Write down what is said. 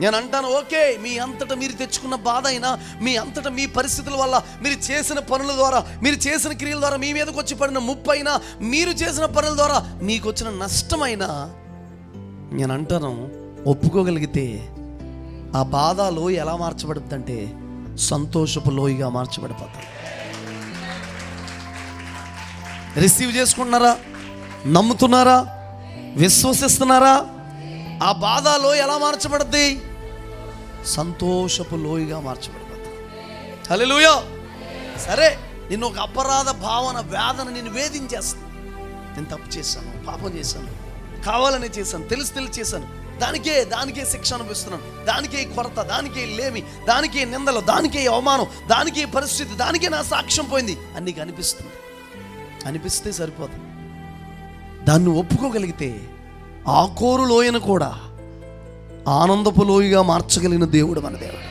నేను అంటాను ఓకే మీ అంతటా మీరు తెచ్చుకున్న బాధ అయినా మీ అంతటా మీ పరిస్థితుల వల్ల మీరు చేసిన పనుల ద్వారా మీరు చేసిన క్రియల ద్వారా మీ మీదకి వచ్చి పడిన ముప్పైనా మీరు చేసిన పనుల ద్వారా మీకు వచ్చిన నష్టమైనా నేను అంటాను ఒప్పుకోగలిగితే ఆ బాధ లోయ ఎలా మార్చబడుతుందంటే సంతోషపు లోయగా మార్చబడిపోతాం. రిసీవ్ చేసుకుంటున్నారా? నమ్ముతున్నారా? విశ్వసిస్తున్నారా? ఆ బాధ లోయ ఎలా మార్చబడుద్ది? సంతోషపు లోయగా మార్చబడిపోతుంది హలో సరే నిన్ను ఒక అపరాధ భావన వేదన నేను వేధించేస్తాను. నేను తప్పు చేశాను పాపం చేశాను కావాలని చేశాను తెలిసి తెలిసి చేశాను. దానికే దానికే శిక్ష అనిపిస్తున్నాను దానికే కొరత దానికే లేమి దానికే నిందలు దానికే అవమానం దానికే పరిస్థితి దానికే నా సాక్ష్యం పోయింది. అని నీకు అనిపిస్తుంది అనిపిస్తే సరిపోదు దాన్ని ఒప్పుకోగలిగితే ఆకోరు లోయను కూడా ఆనందపు లోయగా మార్చగలిగిన దేవుడు మన దేవుడు.